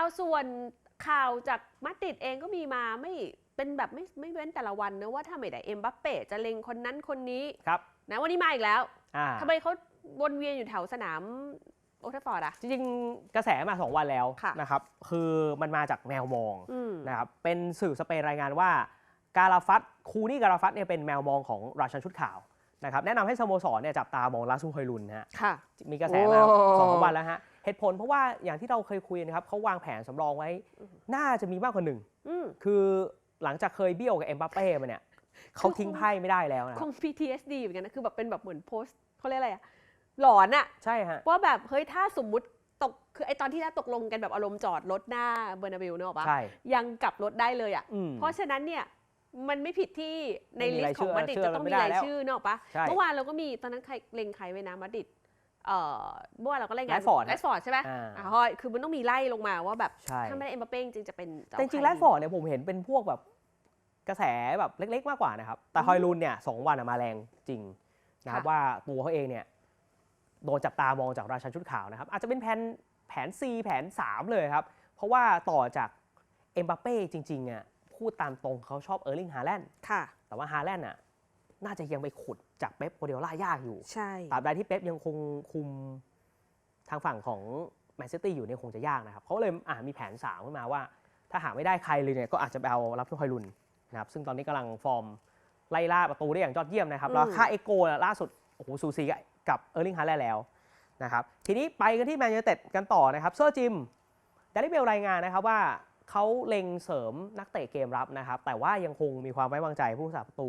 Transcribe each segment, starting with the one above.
เอาส่วนข่าวจากมาดริดเองก็มีมาไม่เป็นแบบไม่ไม่เว้นแต่ละวันนะว่าถ้าไม่ได้เอ็มบัปเป้จะเล็งคนนั้นคนนี้ครับนะวันนี้มาอีกแล้วอ่าทำไมเขาวนเวียนอยู่แถวสนามโอทัฟฟอร์ดอะจริงๆ กระแสมา 2 วันแล้วค่ะนะครับ คือมันมาจากแมวมองอืมนะครับ เป็นสื่อสเปนรายงานว่า การาฟัตคูนี่การาฟัตเนี่ยเป็นแมวมองของราชันชุดข่าวนะครับ แนะนำให้สโมสรเนี่ยจับตามองลาซูฮอยลุนนะฮะค่ะมีกระแสมาโอ้สองสามวันแล้วฮะ เหตุผลเพราะว่าอย่างที่เราเคยคุยนะครับเขาวางแผนสำรองไว้ น่าจะมีมากกว่าหนึ่งอืมคือหลังจากเคยเบี้ยวกับเอ็มบัปเป้มาเนี่ยเขาทิ้งไพ่ไม่ได้แล้วนะคครับง PTSD เหมือนกันนะคือแบบเป็นแบบเหมือนโพสต์เขาเรียกอะไรอะหลอนอะใช่ฮะว่าแบบเฮ้ยถ้าสมมุติตกคือไอตอนที่ถ้าตกลงกันแบบอารมณ์จอดรถหน้าเบอร์นาบิลเนกอะปะใช่ยังกลับรถได้เลยอะอืมเพราะฉะนั้นเนี่ยมันไม่ผิดที่ในไม่มีลิสรายต์ของชื่อมาดริดเชื่อจะต้องไม่มีได้รายแล้วชื่อเนกอะปะใช่เมื่อวานเราก็มีตอนนั้นใครเล็งใครไว้นะมาดริด เอ่อเมื่อวานเราก็เล่นงาน Rashford แรดฟอร์ดใช่ไหมอ่า อ่าฮอยคือมันต้องมีไล่ลงมาว่าแบบใช่ ถ้าไม่ได้เอ็มบัปเป้จริงๆจะเป็นจะแต่เอาจริงๆใคแรดฟอร์ดเนี่ยผมเห็นเป็นพวกแบบกระแสแบบเล็ก ๆ มากกว่านะครับ แต่ฮอยลุนเนี่ยสองวันอะมาแรงจริงนะครับค่ะว่าตัวเขาเองเนี่ยโดนจับตามองจากราชันชุดขาวนะครับ อาจจะเป็นแผนแผน C แผน 3 เลยครับ เพราะว่าต่อจากเอ็มบัปเป้จริงๆอะพูดตามตรงเขาชอบเออร์ลิงฮาแลนด์ค่ะ แต่ว่าฮาแลนด์อะ น่าจะยังไปขุดจากเป๊ปโกเดล่ายากอยู่ใช่ตราบใดที่เป๊ปยังคงคุมทางฝั่งของแมนซิตี้อยู่เนี่ยคงจะยากนะครับเขาเลยอะมีแผนสามขึ้นมาว่า ถ้าหาไม่ได้ใครเลยเนี่ยก็อาจจะไปเอารับทุกฮอยลุนนะครับซึ่งตอนนี้กำลังฟอร์มไล่ล่าประตูได้อย่างยอดเยี่ยมนะครับแล้วค่าเอโกล่าสุดโอ้โหซูซีกับเออร์ลิงฮาแลนด์แล้วนะครับทีนี้ไปกันที่แมนยูเต็ดกันต่อนะครับเซอร์จิมดาริเบลรายงานนะครับว่าเขาเล็งเสริมนักเตะเกมรับนะครับแต่ว่ายังคงมีความไว้วางใจผู้รักษาประตู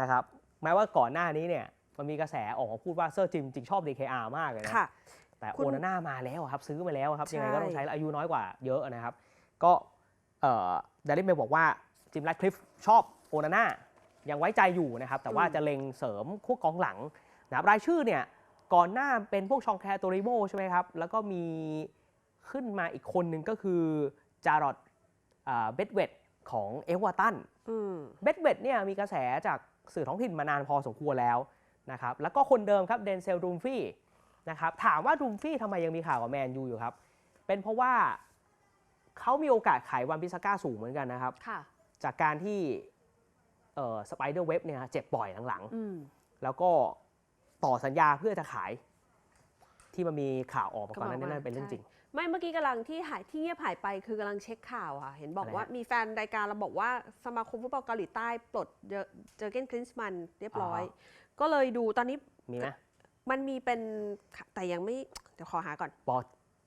นะครับแม้ว่าก่อนหน้านี้เนี่ยมันมีกระแสออกมาพูดว่าเซอร์จิมจริงชอบ DKR มากเลยนะค่ะ แต่คุโอณนาน่ามาแล้วอะครับซื้อมาแล้วอะครับใช่ ยังไงก็ต้องใช้แล้วอายุน้อยกว่าเยอะนะครับ ก็เอ่อดาริเมลบอกว่าจิมแรดคลิฟชอบโอนาน่ายังไว้ใจอยู่นะครับ แต่ว่าจะเล็งเสริมคู่กองหลังนะครับรายชื่อเนี่ยก่อนหน้าเป็นพวกชองแคร์โตริโมใช่ไหมครับ แล้วก็มีขึ้นมาอีกคนหนึ่งก็คือจารอดเบดเวดของเอเวอร์ตัน อืม เบดเวดเนี่ยมีกระแสจาก สื่อท้องถิ่นมานานพอสมควรแล้วนะครับแล้วก็คนเดิมครับเดนเซลรูมฟี่นะครับถามว่ารูมฟี่ทำไมยังมีข่าวกับแมนยูอยู่ครับ เป็นเพราะว่าเขามีโอกาสขายวันพิซาก้าสูงเหมือนกันนะครับค่ะจากการที่สไปเดอร์เว็บเนี่ยเจ็บบ่อยหลังอืมๆแล้วก็ต่อสัญญาเพื่อจะขายที่มันมีข่าวออกมาก่อนหนานั้นก็บอกว่านั่นเป็นเรื่องใช่จริง ไม่เมื่อกี้กำลังที่หายที่เงียบหายไปคือกำลังเช็คข่าวค่ะ เห็นบอกอะไรว่าฮะมีแฟนรายการเราบอกว่าสมาคมฟุตบอลเกาหลีใต้ปลดเจอเจอเกนคลินส์มันเรียบร้อยอ๋ก็เลยดูตอนนี้มีไหมมันมีเป็นแต่ยังไม่เดี๋ยวขอหาก่อนปอ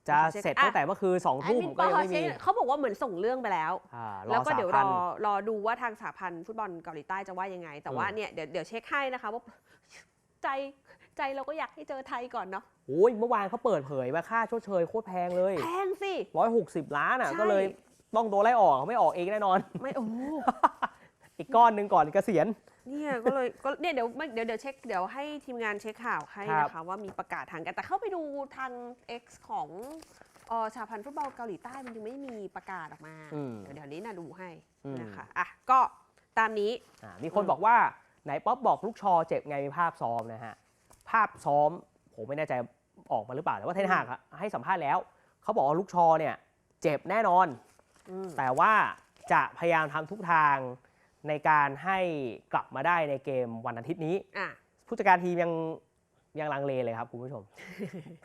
จะขอเช็คเสร็จอะตั้งแต่เมื่อคืนสองทุ่มแอดมินก็ยังปอไม่มีเช็คเขาบอกว่าเหมือนส่งเรื่องไปแล้วอ่ารอแล้วก็เดี๋ยวสาพัรนอรอดูว่าทางสหพันธ์ฟุตบอลเกาหลีใต้จะว่ายังไง แต่ว่าอืมเนี่ยเดี๋ยวเดี๋ยวเช็คให้นะคะว่าใจ ใจเราก็อยากให้เจอไทยก่อนเนาะโอ้ยเมื่อวานเขาเปิดเผยว่าค่าชดเชยโคตรแพงเลยแพงสิ160ล้านอะใช่ ก็เลยต้องโดนไล่ออกไม่ออกเองแน่นอน ไม่โอ้ อีกก้อนหนึ่งก่อนเกษียณ เนี่ยก็เลยก็เนี่ยเดี๋ยวไม่เดี๋ยวเดี๋ยวเช็คเดี๋ยวให้ทีมงานเช็คข่าวให้ครับ นะคะว่ามีประกาศทางการ แต่เข้าไปดูทาง X ของเอ่อสหพันธ์ฟุตบอลเกาหลีใต้มันยังไม่มีประกาศออกมา อืม เดี๋ยวเดี๋ยวนี้นะดูให้อืม นะคะอะก็ตามนี้ อ่ามีคนอืม บอกว่าไหนป๊อปบอกลูกชอเจ็บไงมีภาพซ้อมนะฮะภาพซ้อม ผมไม่แน่ใจออกมาหรือเปล่า แต่ว่าเทนหากอะให้สัมภาษณ์แล้ว เขาบอกว่าลูกชอเนี่ยเจ็บแน่นอนอืมแต่ว่าจะพยายามทำทุกทางในการให้กลับมาได้ในเกมวันอาทิตย์นี้อะผู้จัดการทีมยังยังลังเลเลยครับคุณผู้ชม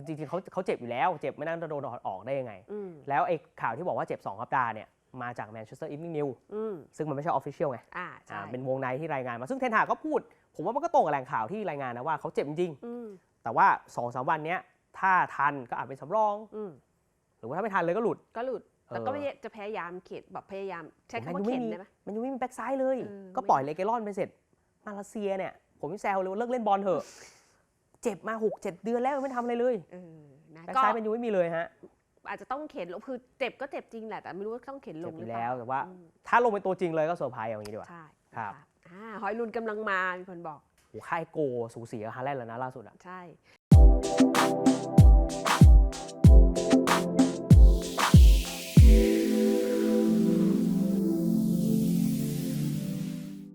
จริงๆเขาเขาเจ็บอยู่แล้ว เจ็บไม่น่าจะโดนถอดออกได้ยังไงอืมแล้วไอ้ข่าวที่บอกว่าเจ็บ2สัปดาห์เนี่ย มาจากแมนเชสเตอร์อีฟ n ิ n นิวอืมซึ่งมันไม่ใช่ออฟฟิเชียลไงอ่าใช่อ่าเป็นวงในที่รายงานมา ซึ่งเทนหากก็พูด ผมว่ามันก็ตรงกับแหล่งข่าวที่รายงานนะว่าเขาเจ็บจริงอืมๆแต่ว่า2อสวันเนี้ยถ้าทันก็อาจเป็นสำรองอืมหรือว่าถ้าไม่ทันเลยก็หลุดก็หลุดแต่เออก็ไม่จะพยายามเข็นแบบพยายามใช้คำว่ามันยังเข็ไม่นมีได้ไหมมันยังไม่มีแบ็กซ้ายเลยเออก็ปล่อยเลเกรอนไปเสร็จ มาเลเซียเนี่ย ผมไม่แซวเลยว่าเลิกเล่นบอลเถอะ เจ็บมา6 7เดือนแล้วยังไม่ทำอะไรเลยเออนะแบ็กก็ซ้ายมันยังไม่มีเลยฮะ อาจจะต้องเข็นลงคือเจ็บก็เจ็บจริงแหละแต่ไม่รู้ว่าต้องเข็นลเจ็บงอหรืยู่อเปแล้ล่าวแต่ว่า อืมถ้าลงเป็นตัวจริงเลยก็เซอร์ไพรส์อย่างนี้ดีกว่า ใช่ครับนะะอ่าหอยลุนกำลังมามีคนบอก โอ้ค่ายโกสูสีกับฮาแลนด์แล้วนะล่าสุดอะ ใช่